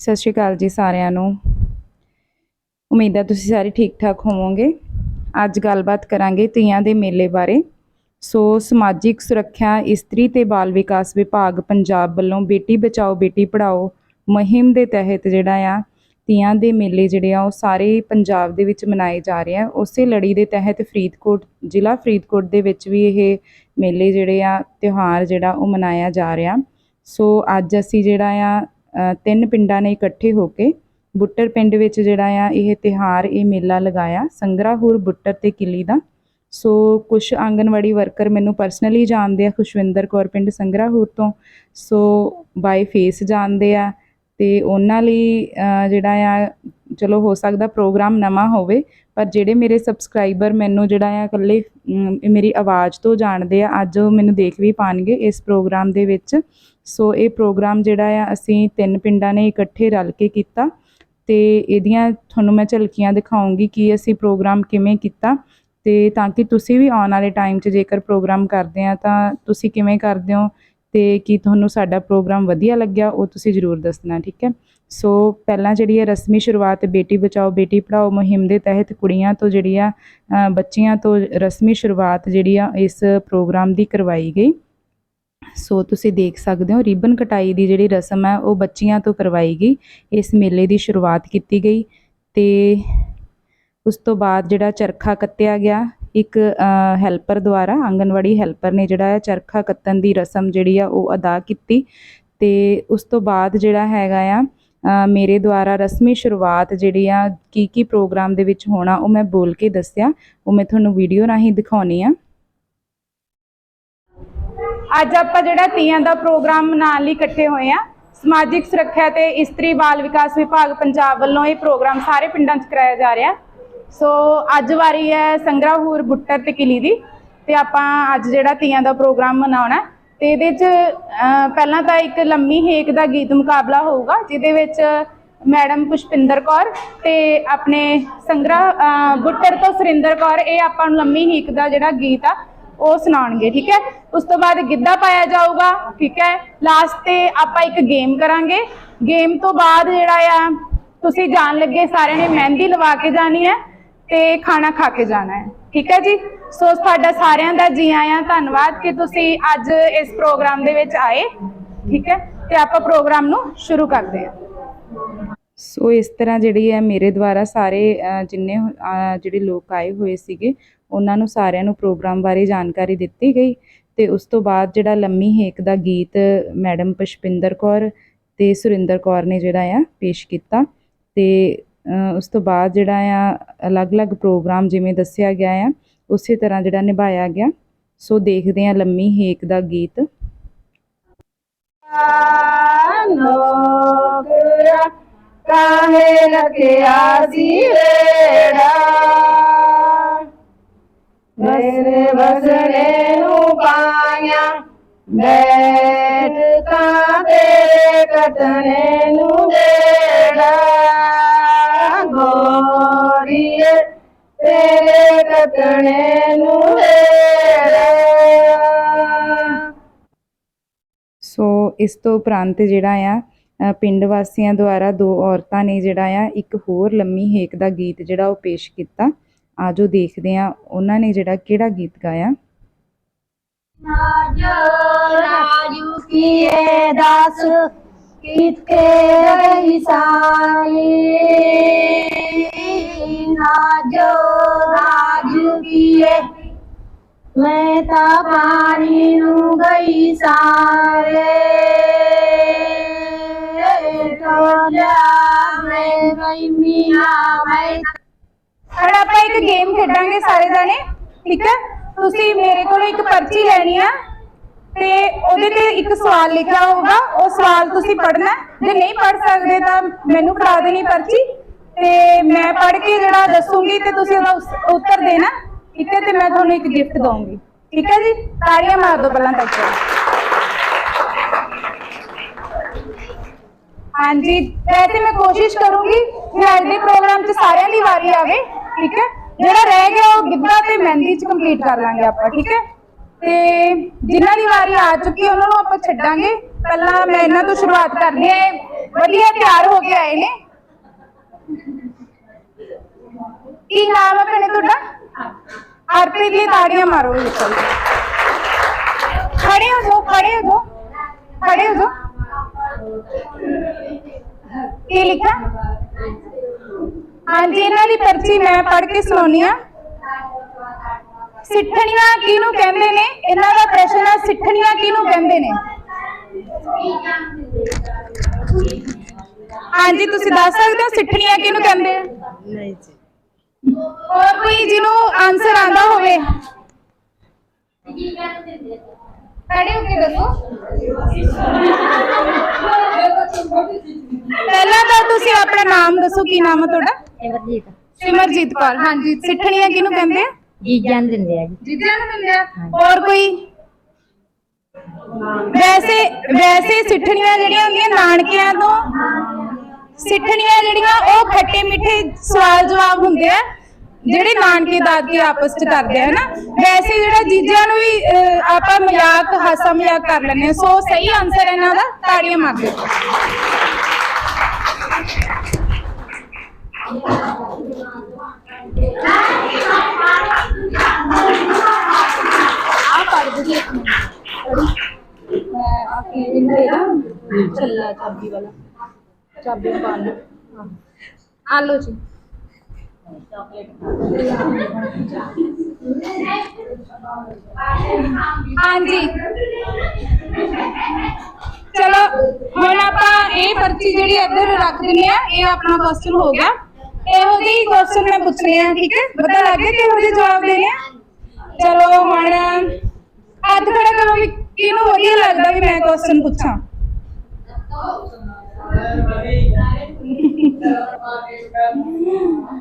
ਸਤਿ ਸ਼੍ਰੀ ਅਕਾਲ ਜੀ ਸਾਰਿਆਂ ਨੂੰ। ਉਮੀਦ ਹੈ ਤੁਸੀਂ ਸਾਰੇ ਠੀਕ ਠਾਕ ਹੋਵੋਗੇ। ਅੱਜ ਗੱਲਬਾਤ ਕਰਾਂਗੇ ਤੀਆਂ ਦੇ ਮੇਲੇ ਬਾਰੇ। ਸੋ ਸਮਾਜਿਕ ਸੁਰੱਖਿਆ, ਇਸਤਰੀ ਤੇ ਬਾਲ ਵਿਕਾਸ ਵਿਭਾਗ ਪੰਜਾਬ ਵੱਲੋਂ ਬੇਟੀ ਬਚਾਓ, ਬੇਟੀ ਪੜ੍ਹਾਓ ਮੁਹਿੰਮ ਦੇ ਤਹਿਤ ਜਿਹੜਾ ਆ, ਤੀਆਂ ਦੇ ਮੇਲੇ ਜਿਹੜੇ ਆ, ਉਹ ਸਾਰੇ ਪੰਜਾਬ ਦੇ ਵਿੱਚ ਮਨਾਏ ਜਾ ਰਹੇ ਆ। ਉਸੇ ਲੜੀ ਦੇ ਤਹਿਤ ਫਰੀਦਕੋਟ, ਜ਼ਿਲ੍ਹਾ ਫਰੀਦਕੋਟ ਦੇ ਵਿੱਚ ਵੀ ਇਹ ਮੇਲੇ ਜਿਹੜੇ ਆ, ਤਿਉਹਾਰ ਜਿਹੜਾ ਉਹ ਮਨਾਇਆ ਜਾ ਰਿਹਾ। ਸੋ ਅੱਜ ਅਸੀਂ ਜਿਹੜਾ ਆ ਤਿੰਨ ਪਿੰਡਾਂ ਨੇ ਇਕੱਠੇ ਹੋ ਕੇ ਬੁੱਟਰ ਪਿੰਡ ਵਿੱਚ ਜਿਹੜਾ ਆ, ਇਹ ਤਿਹਾਰ ਇਹ ਮੇਲਾ ਲਗਾਇਆ। ਸੰਗਰਾਹੂਰ ਬੁੱਟਰ ਤੇ ਕਿਲੀ ਦਾ। ਸੋ ਕੁਝ ਆਂਗਨਵਾੜੀ ਵਰਕਰ ਮੈਨੂੰ ਪਰਸਨਲੀ ਜਾਣਦੇ ਆ, ਖੁਸ਼ਵਿੰਦਰ ਕੌਰ ਪਿੰਡ ਸੰਗਰਾਹੂਰ ਤੋਂ। ਸੋ ਬਾਈ ਫੇਸ ਜਾਣਦੇ ਆ ਤੇ ਉਹਨਾਂ ਲਈ ਜਿਹੜਾ ਆ, ਚਲੋ ਹੋ ਸਕਦਾ ਪ੍ਰੋਗਰਾਮ ਨਵਾਂ ਹੋਵੇ ਪਰ ਜਿਹੜੇ ਮੇਰੇ ਸਬਸਕ੍ਰਾਈਬਰ ਮੈਨੂੰ ਜਿਹੜਾ ਆ ਇਕੱਲੇ ਮੇਰੀ ਆਵਾਜ਼ ਤੋਂ ਜਾਣਦੇ ਆ, ਅੱਜ ਉਹ ਮੈਨੂੰ ਦੇਖ ਵੀ ਪਾਣਗੇ ਇਸ ਪ੍ਰੋਗਰਾਮ ਦੇ ਵਿੱਚ। ਸੋ ਇਹ ਪ੍ਰੋਗਰਾਮ ਜਿਹੜਾ ਆ, ਅਸੀਂ ਤਿੰਨ ਪਿੰਡਾਂ ਨੇ ਇਕੱਠੇ ਰਲ ਕੇ ਕੀਤਾ ਤੇ ਇਹਦੀਆਂ ਤੁਹਾਨੂੰ ਮੈਂ ਝਲਕੀਆਂ ਦਿਖਾਉਂਗੀ ਕਿ ਅਸੀਂ ਪ੍ਰੋਗਰਾਮ ਕਿਵੇਂ ਕੀਤਾ ਤੇ ਤਾਂ ਕਿ ਤੁਸੀਂ ਵੀ ਆਉਣ ਵਾਲੇ ਟਾਈਮ 'ਚ ਜੇਕਰ ਪ੍ਰੋਗਰਾਮ ਕਰਦੇ ਆ ਤਾਂ ਤੁਸੀਂ ਕਿਵੇਂ ਕਰਦੇ ਹੋ ਤੇ ਕੀ ਤੁਹਾਨੂੰ ਸਾਡਾ ਪ੍ਰੋਗਰਾਮ ਵਧੀਆ ਲੱਗਿਆ ਉਹ ਤੁਸੀਂ ਜ਼ਰੂਰ ਦੱਸਣਾ, ਠੀਕ ਹੈ? ਸੋ ਪਹਿਲਾਂ ਜਿਹੜੀ ਹੈ ਰਸਮੀ ਸ਼ੁਰੂਆਤ ਬੇਟੀ ਬਚਾਓ ਬੇਟੀ ਪੜ੍ਹਾਓ ਮੁਹਿੰਮ ਦੇ ਤਹਿਤ ਕੁੜੀਆਂ ਤੋਂ ਜਿਹੜੀ ਆ ਅ, ਬੱਚੀਆਂ ਤੋਂ ਰਸਮੀ ਸ਼ੁਰੂਆਤ ਜਿਹੜੀ ਆ ਇਸ ਪ੍ਰੋਗਰਾਮ ਦੀ ਕਰਵਾਈ ਗਈ। ਸੋ ਤੁਸੀਂ ਦੇਖ ਸਕਦੇ ਹੋ ਰਿਬਨ ਕਟਾਈ ਦੀ ਜਿਹੜੀ ਰਸਮ ਹੈ ਉਹ ਬੱਚੀਆਂ ਤੋਂ ਕਰਵਾਈ ਗਈ। ਇਸ ਮੇਲੇ ਦੀ ਸ਼ੁਰੂਆਤ ਕੀਤੀ ਗਈ ਤੇ ਉਸ ਤੋਂ ਬਾਅਦ ਜਿਹੜਾ ਚਰਖਾ ਕੱਤਿਆ ਗਿਆ ਇੱਕ ਹੈਲਪਰ ਦੁਆਰਾ ਆਂਗਨਵਾੜੀ ਹੈਲਪਰ ਨੇ ਜਿਹੜਾ ਹੈ ਚਰਖਾ ਕੱਤਣ ਦੀ ਰਸਮ ਜਿਹੜੀ ਆ ਉਹ ਅਦਾ ਕੀਤੀ ਤੇ ਉਸ ਤੋਂ ਬਾਅਦ ਜਿਹੜਾ ਹੈਗਾ ਆ ਮੇਰੇ ਦੁਆਰਾ ਰਸਮੀ ਸ਼ੁਰੂਆਤ ਜਿਹੜੀ ਆ, ਕੀ ਕੀ ਪ੍ਰੋਗਰਾਮ ਦੇ ਵਿੱਚ ਹੋਣਾ, ਉਹ ਮੈਂ ਬੋਲ ਕੇ ਦੱਸਿਆ। ਉਹ ਮੈਂ ਤੁਹਾਨੂੰ ਵੀਡੀਓ ਰਾਹੀਂ ਦਿਖਾਉਣੀ ਆ। ਅੱਜ ਆਪਾਂ ਜਿਹੜਾ ਤੀਆਂ ਦਾ ਪ੍ਰੋਗਰਾਮ ਮਨਾਉਣ ਲਈ ਇਕੱਠੇ ਹੋਏ ਆ, ਸਮਾਜਿਕ ਸੁਰੱਖਿਆ ਤੇ ਇਸਤਰੀ ਬਾਲ ਵਿਕਾਸ ਵਿਭਾਗ ਪੰਜਾਬ ਵੱਲੋਂ ਇਹ ਪ੍ਰੋਗਰਾਮ ਸਾਰੇ ਪਿੰਡਾਂ 'ਚ ਕਰਾਇਆ ਜਾ ਰਿਹਾ। ਸੋ ਅੱਜ ਵਾਰੀ ਹੈ ਸੰਗਰਾਹੂਰ ਬੁੱਟਰ ਤੇ ਕਿਲੀ ਦੀ, ਤੇ ਆਪਾਂ ਅੱਜ ਜਿਹੜਾ ਤੀਆਂ ਦਾ ਪ੍ਰੋਗਰਾਮ ਮਨਾਉਣਾ ਤੇ ਇਹਦੇ 'ਚ ਪਹਿਲਾਂ ਤਾਂ ਇੱਕ ਲੰਮੀ ਹੇਕ ਦਾ ਗੀਤ ਮੁਕਾਬਲਾ ਹੋਊਗਾ ਜਿਹਦੇ ਵਿੱਚ ਮੈਡਮ ਪੁਸ਼ਪਿੰਦਰ ਕੌਰ ਤੇ ਆਪਣੇ ਸੰਗਰਾ ਅਹ, ਬੁੱਟਰ ਤੋਂ ਸੁਰਿੰਦਰ ਕੌਰ ਇਹ ਆਪਾਂ ਨੂੰ ਲੰਮੀ ਹੀਕ ਦਾ ਜਿਹੜਾ ਗੀਤ ਆ ਉਹ ਸੁਣਾਉਣਗੇ ਠੀਕ ਹੈ? ਉਸ ਤੋਂ ਬਾਅਦ ਗਿੱਧਾ ਪਾਇਆ ਜਾਊਗਾ ਠੀਕ ਹੈ? ਲਾਸਟ ਤੇ ਆਪਾਂ ਇੱਕ ਗੇਮ ਕਰਾਂਗੇ। ਗੇਮ ਤੋਂ ਬਾਅਦ ਜਿਹੜਾ ਆ ਤੁਸੀਂ ਜਾਣ ਲੱਗੇ ਸਾਰਿਆਂ ਨੇ ਮਹਿੰਦੀ ਲਵਾ ਕੇ ਜਾਣੀ ਹੈ ਤੇ ਖਾਣਾ ਖਾ ਕੇ ਜਾਣਾ ਹੈ। ਠੀਕ ਹੈ ਜੀ? ਸੋ ਤੁਹਾਡਾ ਸਾਰਿਆਂ ਦਾ ਜੀ ਆਇਆਂ ਧੰਨਵਾਦ ਕਿ ਤੁਸੀਂ ਅੱਜ ਇਸ ਪ੍ਰੋਗਰਾਮ ਦੇ ਵਿੱਚ ਆਏ, ਠੀਕ ਹੈ? ਤੇ ਆਪਾਂ ਪ੍ਰੋਗਰਾਮ ਨੂੰ ਸ਼ੁਰੂ ਕਰਦੇ ਹਾਂ। ਸੋ ਇਸ ਤਰ੍ਹਾਂ ਜਿਹੜੀ ਹੈ, ਮੇਰੇ ਦੁਆਰਾ ਸਾਰੇ ਜਿੰਨੇ ਜਿਹੜੇ ਲੋਕ ਆਏ ਹੋਏ ਸੀਗੇ, ਉਹਨਾਂ ਨੂੰ ਸਾਰਿਆਂ ਨੂੰ ਪ੍ਰੋਗਰਾਮ ਬਾਰੇ ਜਾਣਕਾਰੀ ਦਿੱਤੀ ਗਈ। ਤੇ ਉਸ ਤੋਂ ਬਾਅਦ ਜਿਹੜਾ ਲੰਮੀ ਹੇਕ ਦਾ ਗੀਤ, ਮੈਡਮ ਪੁਸ਼ਪਿੰਦਰ ਕੌਰ ਤੇ ਸੁਰਿੰਦਰ ਕੌਰ ਨੇ ਜਿਹੜਾ ਆ, ਪੇਸ਼ ਕੀਤਾ। ਤੇ ਉਸ ਤੋਂ ਬਾਅਦ ਜਿਹੜਾ ਆ, ਅਲੱਗ-ਅਲੱਗ ਪ੍ਰੋਗਰਾਮ ਜਿਵੇਂ ਦੱਸਿਆ ਗਿਆ ਆ, ਉਸੇ ਤਰ੍ਹਾਂ ਜਿਹੜਾ ਨਿਭਾਇਆ ਗਿਆ। ਸੋ ਦੇਖਦੇ ਆ ਲੰਮੀ ਹੇਕ ਦਾ ਗੀਤ। ਨੋਕਰਾ ਕਾਹੇ ਰਖਿਆ ਸੀ ਵੇੜਾ ਮੇਰੇ ਬਸਣੇ ਨੂੰ ਪਾਇਆ ਬੈਠ ਕਾ ਤੇਰੇ ਕਟਣੇ ਨੂੰ ਦੇੜਾ ਨੂੰ ਸੋ ਇਸ ਤੋਂ ਉਪਰੰਤ ਜਿਹੜਾ ਆ ਪਿੰਡ ਵਾਸੀਆਂ ਦੁਆਰਾ ਦੋ ਔਰਤਾਂ ਨੇ ਜਿਹੜਾ ਆ ਇੱਕ ਹੋਰ ਲੰਮੀ ਹੇਕ ਦਾ ਗੀਤ ਜਿਹੜਾ ਉਹ ਪੇਸ਼ ਕੀਤਾ। ਆਜੋ ਦੇਖਦੇ ਆ ਉਹਨਾਂ ਨੇ ਜਿਹੜਾ ਕਿਹੜਾ ਗੀਤ ਗਾਇਆ। ਨਾਜੋ ਰਾਜੂ ਕੀਏ ਦਾਸ ਕਿਤਕੇ ਰਹੀ ਸਾਈ? ਨਾਜੋ ਰਾਜੂ ਕੀਏ। ਮੈਂ ਤਾਂ ਪਾਣੀ ਨੂੰ ਗਈ ਸਾਰੇ ਟੋਲਿਆ ਮੈਂ ਗਈ ਮੀਆਂ ਮੈਂ। ਹੁਣ ਆਪਾਂ ਇੱਕ ਗੇਮ ਖੇਡਾਂਗੇ ਸਾਰੇ ਜਾਣੇ, ਠੀਕ ਹੈ? ਤੁਸੀਂ ਮੇਰੇ ਕੋਲੋਂ ਇੱਕ ਪਰਚੀ ਲੈਣੀ ਆ। ਤੇ ਉਹਦੇ ਤੇ ਇੱਕ ਸਵਾਲ ਲਿਖਿਆ ਹੋਊਗਾ, ਉਹ ਸਵਾਲ ਤੁਸੀਂ ਪੜ੍ਹਨਾ ਹੈ। ਜੇ ਨਹੀਂ ਪੜ੍ਹ ਸਕਦੇ ਤਾਂ ਮੈਨੂੰ ਫੜਾ ਦੇਣੀ ਪਰਚੀ। ਤੇ ਮੈਂ ਪੜ੍ਹ ਕੇ ਜਿਹੜਾ ਦੱਸੂਗੀ ਤੇ ਤੁਸੀਂ ਉਹਦਾ ਉਸ- ਉੱਤਰ ਦੇਣਾ। ਠੀਕ ਹੈ, ਤੇ ਮੈਂ ਤੁਹਾਨੂੰ ਇੱਕ ਗਿਫਟ ਦਵਾਂਗੀ ਠੀਕ ਹੈ ਜੀ? ਤਾੜੀਆਂ ਮਾਰ ਦਿਓ ਪਹਿਲਾਂ ਤੱਕ ਹਾਂਜੀ, ਵੈਸੇ ਮੈਂ ਕੋਸ਼ਿਸ਼ ਕਰੂੰਗੀ ਕਿ ਅੱਜ ਦੇ ਪ੍ਰੋਗਰਾਮ 'ਚ ਸਾਰਿਆਂ ਦੀ ਵਾਰੀ ਆਵੇ। ਠੀਕ ਹੈ? ਜਿਹੜਾ ਰਹਿ ਗਿਆ ਉਹ ਗਿੱਧਾ ਤੇ ਮਹਿੰਦੀ 'ਚ ਕੰਪਲੀਟ ਕਰ ਲਾਂਗੇ ਆਪਾਂ। ਠੀਕ ਹੈ? ਤੇ ਜਿਨ੍ਹਾਂ ਦੀ ਵਾਰੀ ਆ ਚੁੱਕੀ ਉਹਨਾਂ ਨੂੰ ਆਪਾਂ ਛੱਡਾਂਗੇ। ਪਹਿਲਾਂ ਮੈਂ ਇਹਨਾਂ ਤੋਂ ਸ਼ੁਰੂਆਤ ਕਰਨੀ ਹੈ। ਵਧੀਆ ਤਿਆਰ ਹੋ ਕੇ ਆਏ ਨੇ। ਕੀ ਨਾਮ ਹੈ ਭੈਣੇ ਤੁਹਾਡਾ? ਹਰਪ੍ਰੀਤ ਲਈ ਤਾੜੀਆਂ ਮਾਰੋ ਬਿਲਕੁਲ ਖੜੇ ਹੋ ਜਾਓ, ਖੜੇ ਹੋ ਜਾਓ। ਖੜੇ ਹੋ ਜਾਓ। ਕੀ ਲਿਖਿਆ? ਹਾਂਜੀ, ਇਹਨਾਂ ਦੀ ਪਰਚੀ ਮੈਂ ਪੜ੍ਹ ਕੇ ਸੁਣਾਉਣੀ ਆ ਸਿੱਠਣੀਆਂ ਕਿਹਨੂੰ ਕਹਿੰਦੇ ਨੇ? ਇਹਨਾਂ ਦਾ ਪ੍ਰਸ਼ਨ ਹੈ ਸਿੱਠਣੀਆਂ ਕਿਹਨੂੰ ਕਹਿੰਦੇ ਨੇ? ਹਾਂਜੀ ਤੁਸੀਂ ਦੱਸ ਸਕਦੇ ਹੋ ਸਿੱਠਣੀਆਂ ਕਿਹਨੂੰ ਕਹਿੰਦੇ ਆ? ਨਹੀਂ ਜੀ। ਹੋਰ ਕੋਈ ਜਿਹਨੂੰ ਆਨਸਰ ਆਂਦਾ ਹੋਵੇ? ਖੜੇ ਹੋ ਕੇ ਦੱਸੋ? ਪਹਿਲਾਂ ਤਾਂ ਤੁਸੀਂ ਆਪਣਾ ਨਾਮ ਦੱਸੋ ਕੀ ਨਾਮ ਹੈ ਤੁਹਾਡਾ? ਸਿਮਰਜੀਤ। ਸਿਮਰਜੀਤ ਕੌਰ। ਹਾਂਜੀ ਸਿੱਠਣੀਆਂ ਕਿਹਨੂੰ ਕਹਿੰਦੇ ਆ? ਜੀਜਾਂ ਨੂੰ ਦਿੰਦੇ ਆ ਜੀ। ਜਿੱਦਿਆਂ ਨੂੰ ਦਿੰਦੇ ਆ। ਹੋਰ ਕੋਈ? ਵੈਸੇ ਵੈਸੇ ਸਿੱਠਣੀਆਂ ਜਿਹੜੀਆਂ ਹੁੰਦੀਆਂ ਨਾਨਕਿਆਂ ਤੋਂ ਸਿੱਠਣੀਆਂ ਜਿਹੜੀਆਂ ਉਹ ਖੱਟੇ ਮਿੱਠੇ ਸਵਾਲ ਜਵਾਬ ਹੁੰਦੇ ਆ ਜਿਹੜੇ ਨਾਨਕੇ ਦਾਦਕੇ ਆਪਸ ਚ ਕਰਦੇ ਆ ਨਾ ਵੈਸੇ ਜਿਹੜਾ ਜੀਜਿਆਂ ਨੂੰ ਵੀ ਅਹ, ਆਪਾਂ ਮਜ਼ਾਕ ਹਾਸਾ ਮਜ਼ਾਕ ਕਰ ਲੈਂਦੇ ਆ ਸੋ ਸਹੀ ਆਨਸਰ ਇਹਨਾਂ ਦਾ ਤਾੜੀਆਂ ਮਾਰ ਦਿਓ ਆ ਪੜ ਦੂਗੀ ਇੱਕ ਮਿੰਟ ਮੈਂ ਆ ਕੀ ਦੇ ਨਾ ਚੱਲਾ ਚਾਬੀ ਵਾਲਾ ਚਾਬੀ ਪਾਣਾ ਆ ਲੋ ਜੀ ਹਾਂਜੀ ਚਲੋ ਹੁਣ ਆਪਾਂ ਇਹ ਪਰਚੀ ਜਿਹੜੀ ਇੱਧਰ ਰੱਖ ਦਿੰਦੇ ਆ, ਇਹ ਆਪਣਾ ਕੁਐਸਚਨ ਹੋ ਗਿਆ। ਇਹੋ ਜਿਹੀ ਕੁਐਸਚਨ ਮੈਂ ਪੁੱਛਣੇ ਆ ਠੀਕ ਹੈ? ਪਤਾ ਲੱਗ ਗਿਆ ਕਿਹੋ ਜਿਹੇ ਜਵਾਬ ਦੇਣੇ ਆ? ਚਲੋ, ਹੁਣ ਹੱਥ ਖੜਾ ਕਰੋ ਵੀ ਕਿਹਨੂੰ ਵਧੀਆ ਲੱਗਦਾ ਵੀ ਮੈਂ ਕੁਐਸਚਨ ਪੁੱਛਾਂ?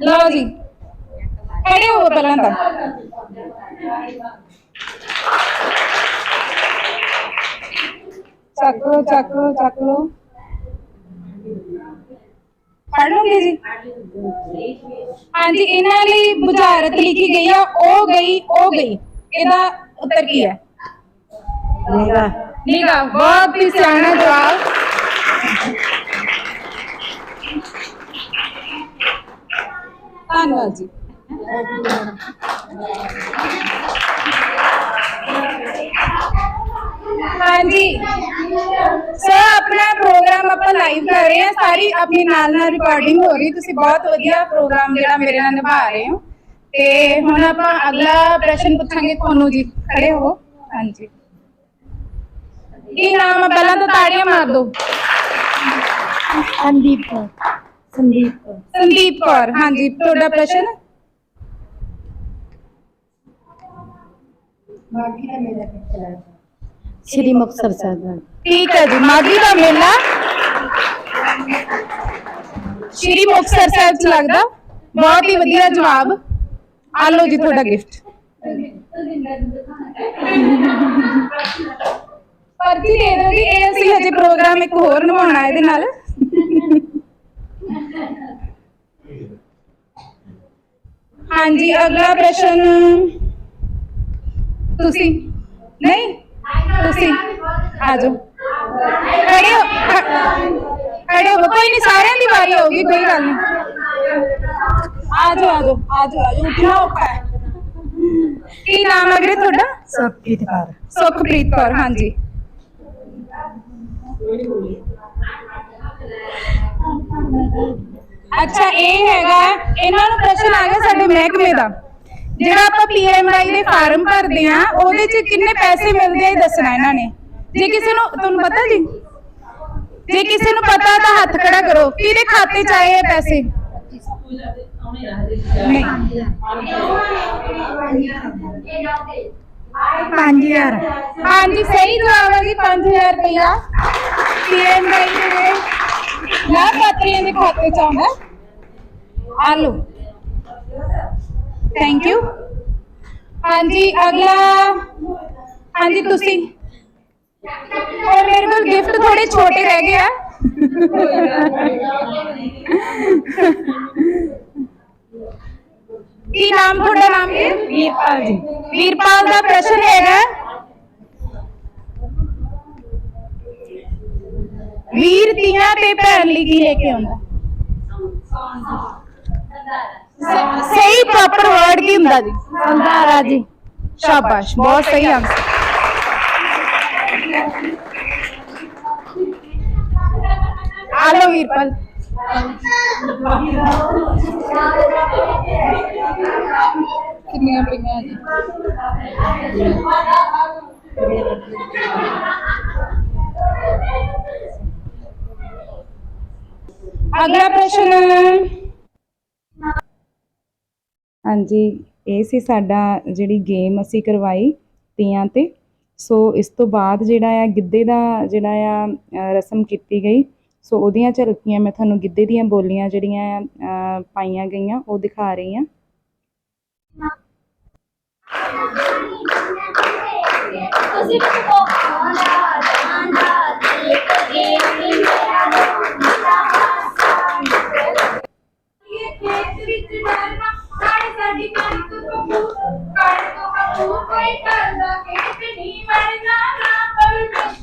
ਲਓ ਜੀ। ਖੜੇ ਹੋ ਪਹਿਲਾਂ ਤਾਂ। ਚੱਕ ਲਓ ਚੱਕ ਲਓ ਚੱਕ ਲਓ। ਪੜ ਲਓਗੇ ਜੀ? ਹਾਂਜੀ ਇਹਨਾਂ ਲਈ ਬੁਝਾਰਤ ਲਿਖੀ ਗਈ ਆ ਉਹ ਗਈ ਉਹ ਗਈ। ਇਹਦਾ ਉੱਤਰ ਕੀ ਹੈ? ਨਿਗਾ ਨਿਗਾ ਬਹੁਤ ਹੀ ਸਿਆਣਾ ਜਵਾਬ। ਧੰਨਵਾਦ ਜੀ। ਹਾਂਜੀ। ਸੋ ਆਪਣਾ ਪ੍ਰੋਗਰਾਮ ਆਪਾਂ ਲਾਈਵ ਕਰ ਰਹੇ ਹਾਂ। ਸਾਰੀ ਆਪਣੀ ਨਾਲ ਨਾਲ ਰਿਕਾਰਡਿੰਗ ਹੋ ਰਹੀ। ਤੁਸੀਂ ਬਹੁਤ ਵਧੀਆ ਪ੍ਰੋਗਰਾਮ ਜਿਹੜਾ ਮੇਰੇ ਨਾਲ ਨਿਭਾ ਰਹੇ ਹੋ। ਤੇ ਹੁਣ ਆਪਾਂ ਅਗਲਾ ਪ੍ਰਸ਼ਨ ਪੁੱਛਾਂਗੇ ਤੁਹਾਨੂੰ ਜੀ। ਖੜੇ ਹੋ। ਹਾਂਜੀ। ਕੀ ਨਾਮ ਹੈ ਪਹਿਲਾਂ ਤਾਂ ਤਾੜੀਆਂ ਮਾਰ ਦਿਓ। ਸੰਦੀਪ ਕੌਰ। ਸੰਦੀਪ ਸੰਦੀਪ ਕੌਰ। ਹਾਂਜੀ ਤੁਹਾਡਾ ਪ੍ਰਸ਼ਨ? ਸ਼੍ਰੀ ਮੁਕਤਸਰ ਸਾਹਿਬ ਦਾ। ਠੀਕ ਹੈ ਜੀ ਮਾਗੀ ਦਾ ਮੇਲਾ। ਸ਼੍ਰੀ ਮੁਕਤਸਰ ਸਾਹਿਬ ਚ ਲੱਗਦਾ। ਬਹੁਤ ਹੀ ਵਧੀਆ ਜਵਾਬ। ਆ ਲਓ ਜੀ ਤੁਹਾਡਾ ਗਿਫਟ ਪਰਚੀ ਦੇ ਦਿਓ ਜੀ ਇਹ ਅਸੀਂ ਹਜੇ ਪ੍ਰੋਗਰਾਮ ਇੱਕ ਹੋਰ ਨਿਭਾਉਣਾ ਇਹਦੇ ਨਾਲ। ਹਾਂਜੀ, ਅਗਲਾ ਪ੍ਰਸ਼ਨ। ਤੁਸੀਂ? ਨਹੀਂ? ਤੁਸੀਂ ਆ ਜਾਓ ਖੜੇ ਹੋ। ਖ- ਖੜੇ ਹੋ। ਕੋਈ ਨਹੀਂ ਸਾਰਿਆਂ ਦੀ ਵਾਰੀ ਹੋਊਗੀ ਕੋਈ ਗੱਲ ਨਹੀਂ ਆ ਜਾਓ ਆ ਜਾਓ ਆ ਜਾਓ ਆ ਜਾਓ ਉੱਠਣਾ ਔਖਾ ਹੈ। ਕੀ ਨਾਮ ਹੈ ਵੀਰੇ ਤੁਹਾਡਾ? ਸੁਖਪ੍ਰੀਤ ਕੌਰ। ਸੁਖਪ੍ਰੀਤ ਕੌਰ ਹਾਂਜੀ। ਅੱਛਾ ਇਹ ਹੈਗਾ ਇਹਨਾਂ ਨੂੰ ਪ੍ਰਸ਼ਨ ਆ ਗਿਆ ਸਾਡੇ ਮਹਿਕਮੇ ਦਾ। ਜਿਹੜਾ ਆਪਾਂ ਪੀਐਮਆਈ ਦੇ ਫਾਰਮ ਭਰਦੇ ਆ, ਉਹਦੇ 'ਚ ਕਿੰਨੇ ਪੈਸੇ ਮਿਲਦੇ ਆ ਇਹ ਦੱਸਣਾ ਇਹਨਾਂ ਨੇ। ਜੇ ਕਿਸੇ ਨੂੰ, ਤੁਹਾਨੂੰ ਪਤਾ ਜੀ? ਜੇ ਕਿਸੇ ਨੂੰ ਪਤਾ ਤਾਂ ਹੱਥ ਖੜਾ ਕਰੋ। ਕਿਹਦੇ ਖਾਤੇ 'ਚ ਆਏ ਇਹ ਪੈਸੇ? ਨਹੀਂ। 5000 ਹਾਂਜੀ, ਸਹੀ ਜਵਾਬ ਹੈ ਜੀ 5000 ਰੁਪਇਆ ਪੀਐਮਆਈ ਦੇ ਲਾਭਪਾਤਰੀਆਂ ਦੇ ਖਾਤੇ 'ਚ ਆਉਂਦਾ। ਆ ਥੈਂਕ ਯੂ ਹਾਂਜੀ ਅਗਲਾ। ਹਾਂਜੀ ਤੁਸੀਂ। ਔਰ ਮੇਰੇ ਕੋਲ ਗਿਫਟ ਥੋੜੇ ਛੋਟੇ ਰਹਿ ਗਏ ਆ। ਕੀ ਨਾਮ ਤੁਹਾਡਾ? ਨਾਮ ਹੈ? ਵੀਰਪਾਲ ਜੀ। ਵੀਰਪਾਲ ਦਾ ਪ੍ਰਸ਼ਨ ਹੈਗਾ। ਵੀਰ ਤੀਆਂ ਤੇ ਭੈਣ ਲਈ ਕੀ ਲੈ ਕੇ ਆਉਂਦਾ। ਸਹੀ ਪ੍ਰੋਪਰ ਵਰਡ ਕੀ ਹੁੰਦਾ ਜੀ? ਸੰਧਾਰਾ ਜੀ। ਸ਼ਾਬਾਸ਼ ਬਹੁਤ ਸਹੀ ਆਨਸਰ ਆ ਲਓ ਵੀਰਪਾਲ। ਕਿੰਨੀਆਂ ਪਈਆਂ ਜੀ? ਅਗਲਾ ਪ੍ਰਸ਼ਨ। ਹਾਂਜੀ, ਇਹ ਸੀ ਸਾਡਾ ਜਿਹੜੀ ਗੇਮ ਅਸੀਂ ਕਰਵਾਈ ਤੀਆਂ ਤੇ। ਸੋ ਇਸ ਤੋਂ ਬਾਅਦ ਜਿਹੜਾ ਆ ਗਿੱਧੇ ਦਾ ਜਿਹੜਾ ਆ ਰਸਮ ਕੀਤੀ ਗਈ। ਸੋ ਉਹਦੀਆਂ ਝਲਕੀਆਂ ਮੈਂ ਤੁਹਾਨੂੰ ਗਿੱਧੇ ਦੀਆਂ ਬੋਲੀਆਂ ਜਿਹੜੀਆਂ ਆ ਪਾਈਆਂ ਗਈਆਂ, ਉਹ ਦਿਖਾ ਰਹੀ ਹਾਂ। ਤੁਸੀਂ ਵਿੱਚ ਸਾਡੇ ਸਾਡੀ ਕਣਕ ਤੋਂ ਕਣਕ ਤੋਂ ਕੋਈ ਕਰਦਾ ਖੇਤ ਨਹੀਂ ਵੜਨਾ ਨਾ ਪਰਮੇਸ਼ਰ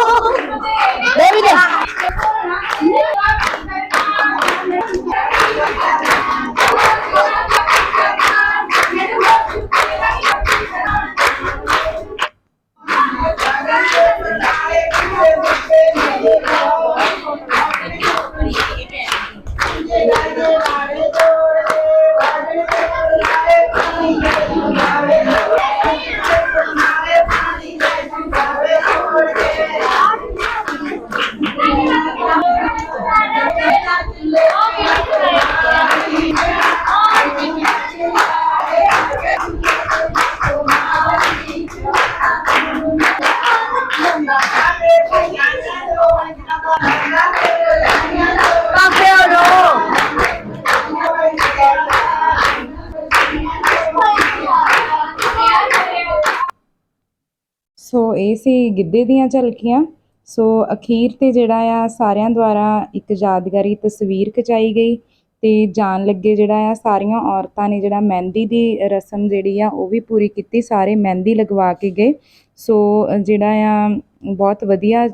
ਸੋ ਇਹ ਸੀ ਗਿੱਧੇ ਦੀਆਂ ਝਲਕੀਆਂ। ਸੋ ਅਖੀਰ ਤੇ ਜਿਹੜਾ ਆ ਸਾਰਿਆਂ ਦੁਆਰਾ ਇੱਕ ਯਾਦਗਾਰੀ ਤਸਵੀਰ ਖਿਚਾਈ ਗਈ ਤੇ ਜਾਣ ਲੱਗੇ ਜਿਹੜਾ ਆ ਸਾਰੀਆਂ ਔਰਤਾਂ ਨੇ ਜਿਹੜਾ ਮਹਿੰਦੀ ਦੀ ਰਸਮ ਜਿਹੜੀ ਆ ਉਹ ਵੀ ਪੂਰੀ ਕੀਤੀ, ਸਾਰੇ ਮਹਿੰਦੀ ਲਗਵਾ ਕੇ ਗਏ। ਸੋ ਜਿਹੜਾ ਆ ਬਹੁਤ ਵਧੀਆ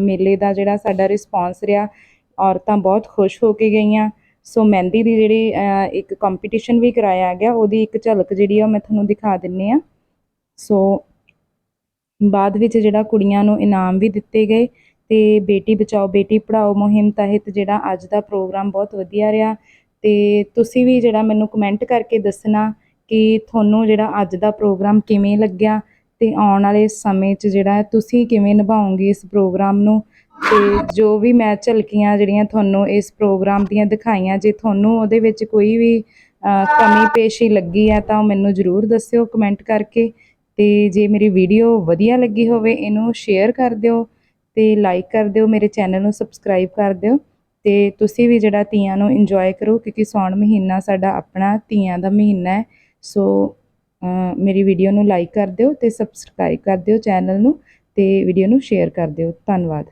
ਮੇਲੇ ਦਾ ਜਿਹੜਾ ਸਾਡਾ ਰਿਸਪੌਂਸ ਰਿਹਾ, ਔਰਤਾਂ ਬਹੁਤ ਖੁਸ਼ ਹੋ ਕੇ ਗਈਆਂ। ਸੋ ਮਹਿੰਦੀ ਦੀ ਜਿਹੜੀ ਇੱਕ ਕੰਪੀਟੀਸ਼ਨ ਵੀ ਕਰਾਇਆ ਗਿਆ, ਉਹਦੀ ਇੱਕ ਝਲਕ ਜਿਹੜੀ ਆ ਉਹ ਮੈਂ ਤੁਹਾਨੂੰ ਦਿਖਾ ਦਿੰਨੀ ਆ। ਸੋ ਬਾਅਦ ਵਿੱਚ ਜਿਹੜਾ ਕੁੜੀਆਂ ਨੂੰ ਇਨਾਮ ਵੀ ਦਿੱਤੇ ਗਏ ਅਤੇ ਬੇਟੀ ਬਚਾਓ, ਬੇਟੀ ਪੜ੍ਹਾਓ ਮੁਹਿੰਮ ਤਹਿਤ ਜਿਹੜਾ ਅੱਜ ਦਾ ਪ੍ਰੋਗਰਾਮ ਬਹੁਤ ਵਧੀਆ ਰਿਹਾ। ਅਤੇ ਤੁਸੀਂ ਵੀ ਜਿਹੜਾ ਮੈਨੂੰ ਕਮੈਂਟ ਕਰਕੇ ਦੱਸਣਾ ਕਿ ਤੁਹਾਨੂੰ ਜਿਹੜਾ ਅੱਜ ਦਾ ਪ੍ਰੋਗਰਾਮ ਕਿਵੇਂ ਲੱਗਿਆ ਅਤੇ ਆਉਣ ਵਾਲੇ ਸਮੇਂ 'ਚ ਜਿਹੜਾ ਤੁਸੀਂ ਕਿਵੇਂ ਨਿਭਾਓਗੇ ਇਸ ਪ੍ਰੋਗਰਾਮ ਨੂੰ? ਅਤੇ ਜੋ ਵੀ ਮੈਂ ਝਲਕੀਆਂ ਜਿਹੜੀਆਂ ਤੁਹਾਨੂੰ ਇਸ ਪ੍ਰੋਗਰਾਮ ਦੀਆਂ ਦਿਖਾਈਆਂ, ਜੇ ਤੁਹਾਨੂੰ ਉਹਦੇ ਵਿੱਚ ਕੋਈ ਵੀ ਕਮੀ ਪੇਸ਼ੀ ਲੱਗੀ ਹੈ ਤਾਂ ਉਹ ਮੈਨੂੰ ਜ਼ਰੂਰ ਦੱਸਿਓ ਕਮੈਂਟ ਕਰਕੇ। ਤੇ ਜੇ ਮੇਰੀ ਵੀਡੀਓ ਵਧੀਆ ਲੱਗੀ ਹੋਵੇ, ਇਹਨੂੰ ਸ਼ੇਅਰ ਕਰ ਦਿਓ ਤੇ ਲਾਈਕ ਕਰ ਦਿਓ, ਮੇਰੇ ਚੈਨਲ ਨੂੰ ਸਬਸਕ੍ਰਾਈਬ ਕਰ ਦਿਓ ਤੇ ਤੁਸੀਂ ਵੀ ਜਿਹੜਾ ਤੀਆਂ ਨੂੰ ਇੰਜੋਏ ਕਰੋ, ਕਿਉਂਕਿ ਸੌਣ ਮਹੀਨਾ ਸਾਡਾ ਆਪਣਾ ਤੀਆਂ ਦਾ ਮਹੀਨਾ ਹੈ, ਸੋ ਮੇਰੀ ਵੀਡੀਓ ਨੂੰ ਲਾਈਕ ਕਰ ਦਿਓ ਤੇ ਸਬਸਕ੍ਰਾਈਬ ਕਰ ਦਿਓ ਚੈਨਲ ਨੂੰ ਤੇ ਵੀਡੀਓ ਨੂੰ ਸ਼ੇਅਰ ਕਰ ਦਿਓ। ਧੰਨਵਾਦ।